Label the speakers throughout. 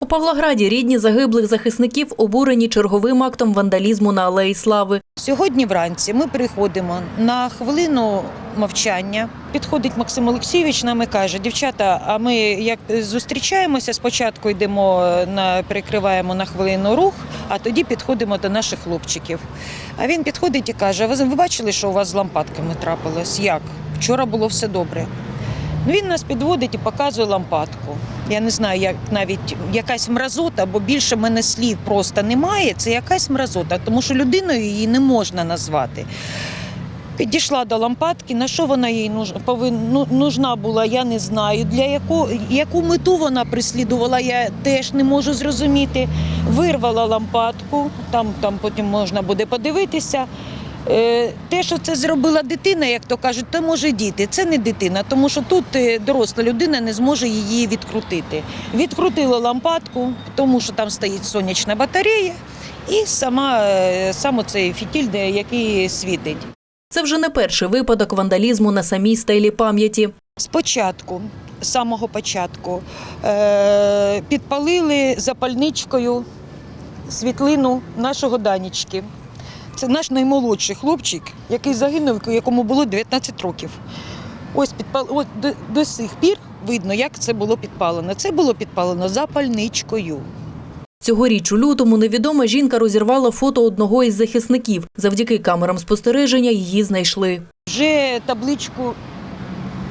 Speaker 1: У Павлограді рідні загиблих захисників обурені черговим актом вандалізму на Алеї Слави.
Speaker 2: Сьогодні вранці ми приходимо на хвилину мовчання. Підходить Максим Олексійович, нам і каже: дівчата, а ми як зустрічаємося, спочатку йдемо на перекриваємо на хвилину рух, а тоді підходимо до наших хлопчиків. А він підходить і каже: ви бачили, що у вас з лампадками трапилось? Як? Вчора було все добре. Він нас підводить і показує лампадку. Я не знаю, як навіть якась мразота, бо більше мене слів просто немає. Це якась мразота, тому що людиною її не можна назвати. Підійшла до лампадки, на що вона їй ну, нужна була, я не знаю. Для яку, яку мету вона прислідувала, я теж не можу зрозуміти. Вирвала лампадку, там, там потім можна буде подивитися. Е, Те, що це зробила дитина, як то кажуть, то може діти. Це не дитина, тому що тут е, доросла людина не зможе її відкрутити. Відкрутила лампадку, тому що там стоїть сонячна батарея, і сама, е, сам оцей фітіль, де- який світить.
Speaker 1: Це вже не перший випадок вандалізму на самій стелі пам'яті.
Speaker 2: Спочатку, з самого початку, підпалили запальничкою світлину нашого Данічки. Це наш наймолодший хлопчик, який загинув, якому було 19 років. Ось підпал... Ось до, до сих пір видно, як це було підпалено. Це було підпалено запальничкою.
Speaker 1: Цьогоріч у лютому невідома жінка розірвала фото одного із захисників. Завдяки камерам спостереження її знайшли.
Speaker 2: Вже табличку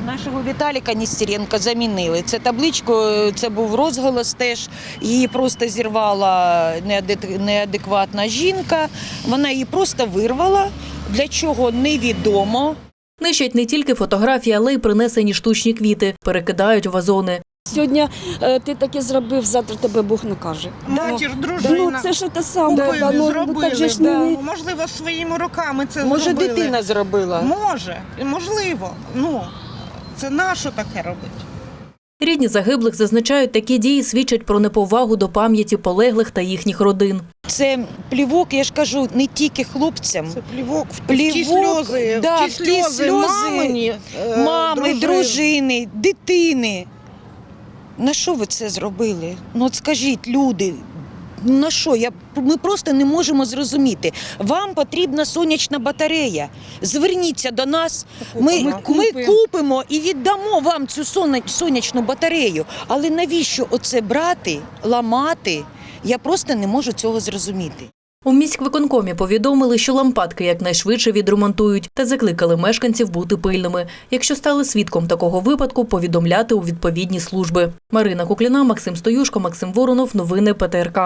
Speaker 2: нашого Віталіка Ністеренка замінили. Це табличку, це був розголос теж. Її просто зірвала неадекватна жінка. Вона її просто вирвала. Для чого невідомо.
Speaker 1: Нищать не тільки фотографії, але й принесені штучні квіти, перекидають вазони.
Speaker 3: Сьогодні е, ти таке зробив, завтра тебе Бог накаже.
Speaker 4: Матір,
Speaker 3: Ну
Speaker 4: дружина.
Speaker 3: це ж те саме.
Speaker 4: Купили,
Speaker 3: ну, ну,
Speaker 4: зробили.
Speaker 3: так же ж
Speaker 4: да.
Speaker 3: не...
Speaker 4: Можливо, своїми руками це
Speaker 2: Може,
Speaker 4: зробили.
Speaker 2: дитина зробила.
Speaker 4: Може, можливо. Ну, це нащо таке робити?
Speaker 1: Рідні загиблих зазначають, такі дії свідчать про неповагу до пам'яті полеглих та їхніх родин.
Speaker 2: Це плівок, я ж кажу, не тільки хлопцям.
Speaker 4: Це плівок в
Speaker 2: Плівок,
Speaker 4: ті сльози,
Speaker 2: да,
Speaker 4: в ті сльози,
Speaker 2: сльози
Speaker 4: мамині, е,
Speaker 2: Мами,
Speaker 4: дружин.
Speaker 2: дружини, дитини. На що ви це зробили? Ну от скажіть, люди. На що? Я, ми просто не можемо зрозуміти. Вам потрібна сонячна батарея. Зверніться до нас. Ми,
Speaker 3: Ми
Speaker 2: ми,
Speaker 3: купимо.
Speaker 2: купимо і віддамо вам цю сонячну батарею. Але навіщо оце брати, ламати? Я просто не можу цього зрозуміти.
Speaker 1: У міськвиконкомі повідомили, що лампадки якнайшвидше відремонтують та закликали мешканців бути пильними. Якщо стали свідком такого випадку, повідомляти у відповідні служби. Марина Кукліна, Максим Стоюшко, Максим Воронов. Новини ПТРК.